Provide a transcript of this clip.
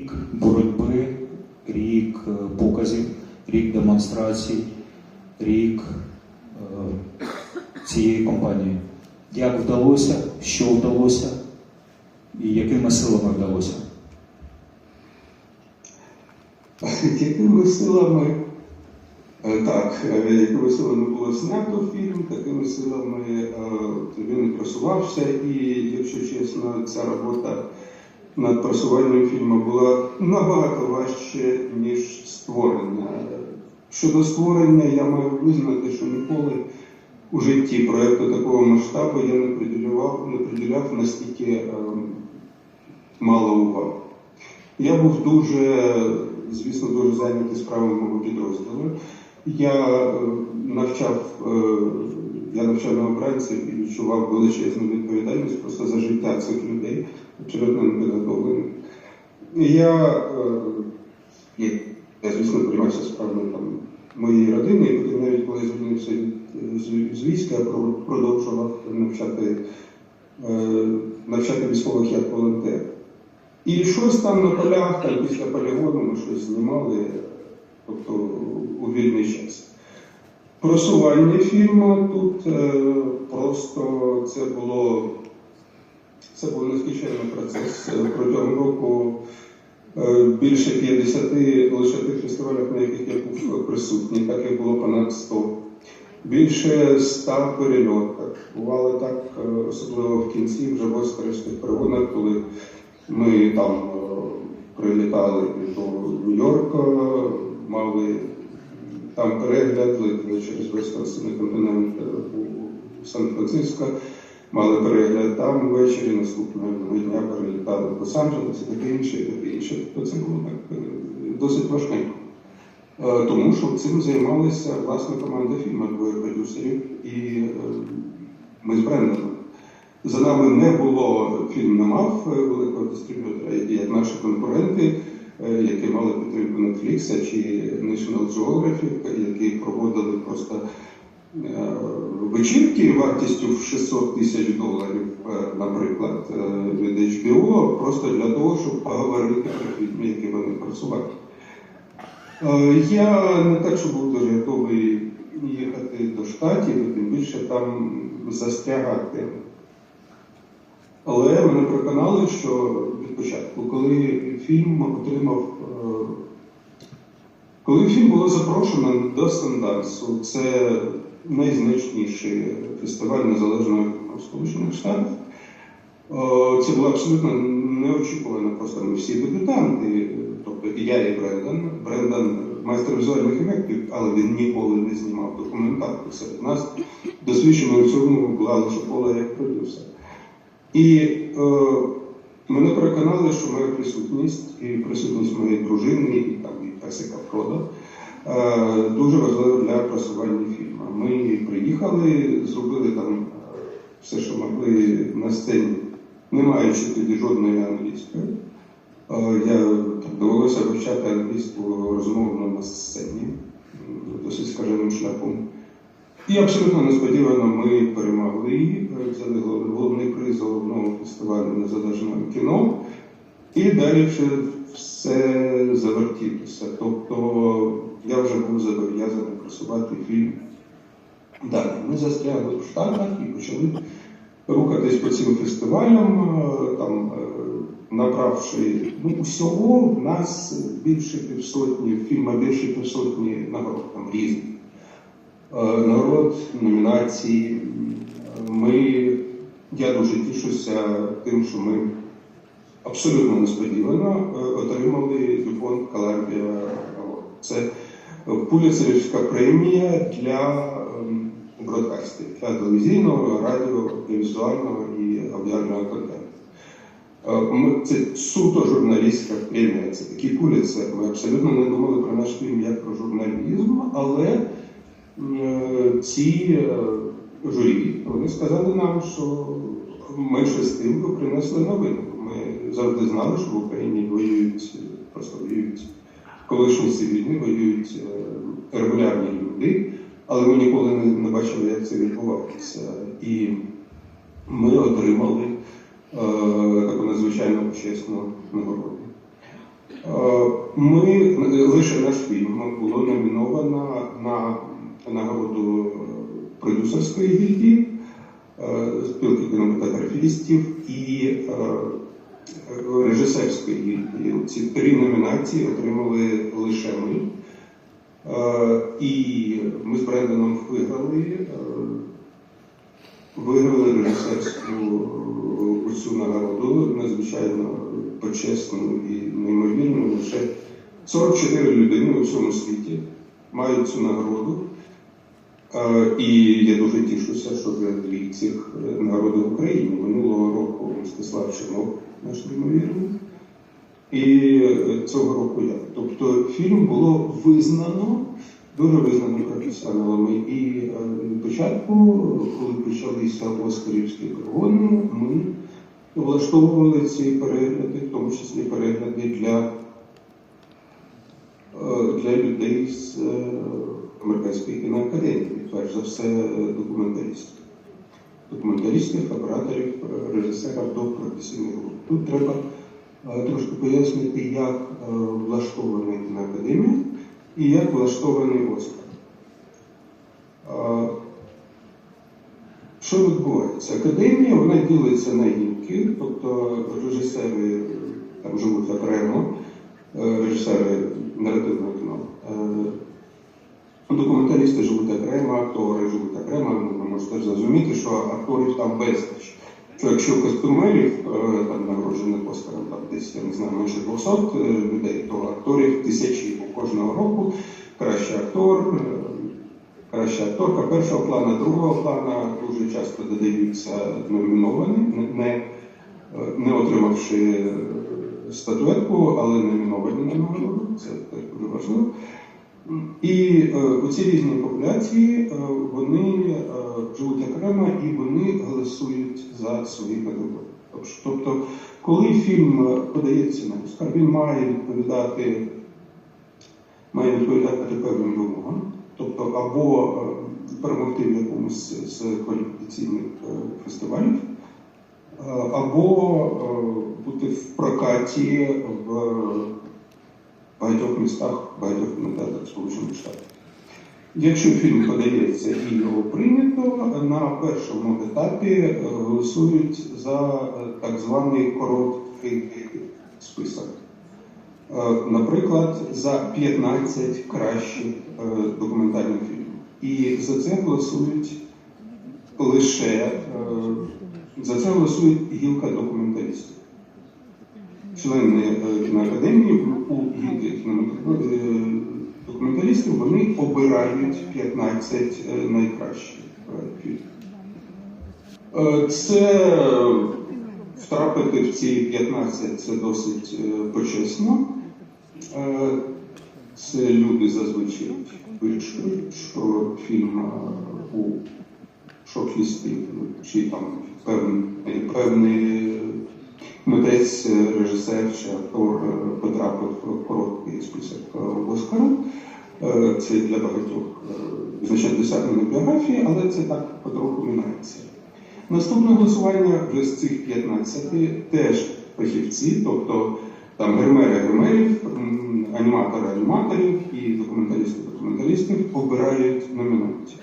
рік боротьби, рік е, показів, рік демонстрацій, рік е, цієї компанії. Як вдалося, що вдалося і якими силами вдалося? Якими силами, е, так, якими силами було знято фільм, такими силами він просувався. І, якщо чесно, ця робота над просуванням фільму була набагато важче, ніж створення. Щодо створення, я маю визнати, що ніколи у житті проєкту такого масштабу я не приділяв, не приділяв настільки е, мало уваги. Я був дуже, звісно, дуже зайнятий справами мого підрозділу. Я е, навчав, е, я навчав новобранців і відчував величезну відповідальність просто за життя цих людей, абсолютно непідготовлених. Я, е, я, я, звісно, приймався справами там моєї родини, і потім навіть коли звільнився з, війська, продовжував навчати, навчати військових як волонтер. І щось там на полях, там після полігону ми щось знімали, тобто у вільний час. Просування фільму тут е, просто це було це був нескінченний процес. Е, Протягом року е, більше 50 лише тих фестивалях, на яких я був присутній, так і було понад 100. Більше 100 перельотах. Бувало так, особливо в кінці, вже в оскарських перегонах, коли ми там прилітали до Нью-Йорка, мали там перегляд, летіли через весь континент континент у Сан-Франциско, мали перегляд там ввечері, наступного дня перелітали в Лос-Анджелес і таке інше, і таке інше. Тобто це було так е, досить важкенько. Е, Тому що цим займалися власне команда фільму, двоє продюсерів, і е, ми з Брендоном. За нами не було, фільм не мав великого дистриб'ютора, як- наші конкуренти, які мали підтримку Netflix чи National Geographic, які проводили просто е, вечірки вартістю в 600 тисяч доларів, е, наприклад, е, від HBO, просто для того, щоб поговорити про фільми, які вони просувають. Е, Я не так, що був дуже готовий їхати до штатів, тим більше там застрягати. Але мене переконали, що від початку, коли фільм отримав, е, коли фільм було запрошено до Сандансу, це найзначніший фестиваль незалежного Сполучених Штатах. Е, Це було абсолютно неочікувано. Просто ми всі дебютанти, тобто і я, і Брендан. Брендан майстер візуальних ефектів, але він ніколи не знімав документалку. Серед нас досвідчено в цьому була лише пола як продюсер. І е, мене переконали, що моя присутність і присутність моєї дружини, і там і Персика Фродо, е, дуже важлива для просування фільму. Ми приїхали, зробили там все, що могли на сцені, не маючи тоді жодної англійської. Е, Я довелося вивчати англійську розмовно на сцені досить скаженим шляхом. І абсолютно несподівано ми перемогли, е, взяли головний приз головного фестивалю незалежного кіно, і далі вже все завертілося. Тобто я вже був зобов'язаний просувати фільм далі. Ми застрягли в Штатах і почали рухатись по цим фестивалям, е, там, е, набравши ну, усього в нас більше півсотні, фільма більше півсотні нагород там різних. Е, Народ, номінації. Ми, я дуже тішуся тим, що ми абсолютно несподівано е, отримали Columbia Award. Це пуліцерівська премія для ем, бродкастів, для телевізійного, радіо, візуального і аудіального контенту. Е, це суто журналістська премія, це такий пуліцер. Ми абсолютно не думали про наш фільм як про журналізм, але ці е, журі вони сказали нам, що менше з тим принесли новину. Ми завжди знали, що в Україні воюють просто воюють колишні цивільні, воюють е, регулярні люди, але ми ніколи не, бачили, як це відбувається. І ми отримали е, таку надзвичайно почесну нагороду. Е, Ми лише наш фільм було номіновано на нагороду е, продюсерської гільдії, е, спілки кінематографістів і е, режисерської гільдії. Ці три номінації отримали лише ми. І ми з Брендоном виграли. Виграли режисерську цю нагороду, надзвичайно почесну і неймовірну. Лише 44 людини у всьому світі мають цю нагороду. І я дуже тішуся, що вже дві цих е, нагороди в Україні. Минулого року Мстислав Чимок, наш неймовірний. І е, цього року я. Тобто фільм було визнано, дуже визнано професіоналами. І е, від початку, коли почалися Оскарівські перегони, ми влаштовували ці перегляди, в тому числі перегляди для, для людей з американської кіноакадемії, за все документалістів. Документалістів, операторів, е, режисерів до професійних груп. Тут треба е, трошки пояснити, як е, влаштована кіноакадемія і як влаштований Оскар. Що відбувається? Академія вона ділиться на гілки, тобто режисери там живуть окремо, режисери наративного кіно. Документалісти живуть окремо, актори живуть окремо. Ви можете зрозуміти, що акторів там безліч. Що якщо костюмерів е, там нагороджених Оскаром там десь я не знаю менше 200 е, людей, то акторів тисячі кожного року кращий актор, е, краща акторка першого плану, другого плану дуже часто додаються номіновані, не, не, отримавши статуетку, але номіновані нагороду. Це дуже важливо. І е, оці різні популяції е, вони е, живуть окремо і вони голосують за свої категорії. Тобто, коли фільм подається на Оскар, він має відповідати, має відповідати певним вимогам, тобто або перемогти в якомусь з кваліфікаційних фестивалів, або бути в прокаті в багатьох містах, багатьох кінотеатрах Сполучених Штатів. Якщо фільм подається і його прийнято, на першому етапі е, голосують за е, так званий короткий список. Е, Наприклад, за 15 кращих документальних фільмів. І за це голосують лише за це голосує гілка документалістів члени е, кіноакадемії у е, документалістів вони обирають 15 е, найкращих фільмів. Це втрапити в ці 15 це досить почесно. Це люди зазвичай вирішують, що фільм у шорт-лісті чи там певний, певний митець, е, режисер чи актор е, потрапив в короткий список е, Оскара. Це для багатьох значне досягнення біографії, але це так потроху міняється. Наступне голосування вже з цих 15 теж фахівці, тобто там гримери гримерів, аніматори аніматорів і документалісти документалістів обирають номінантів.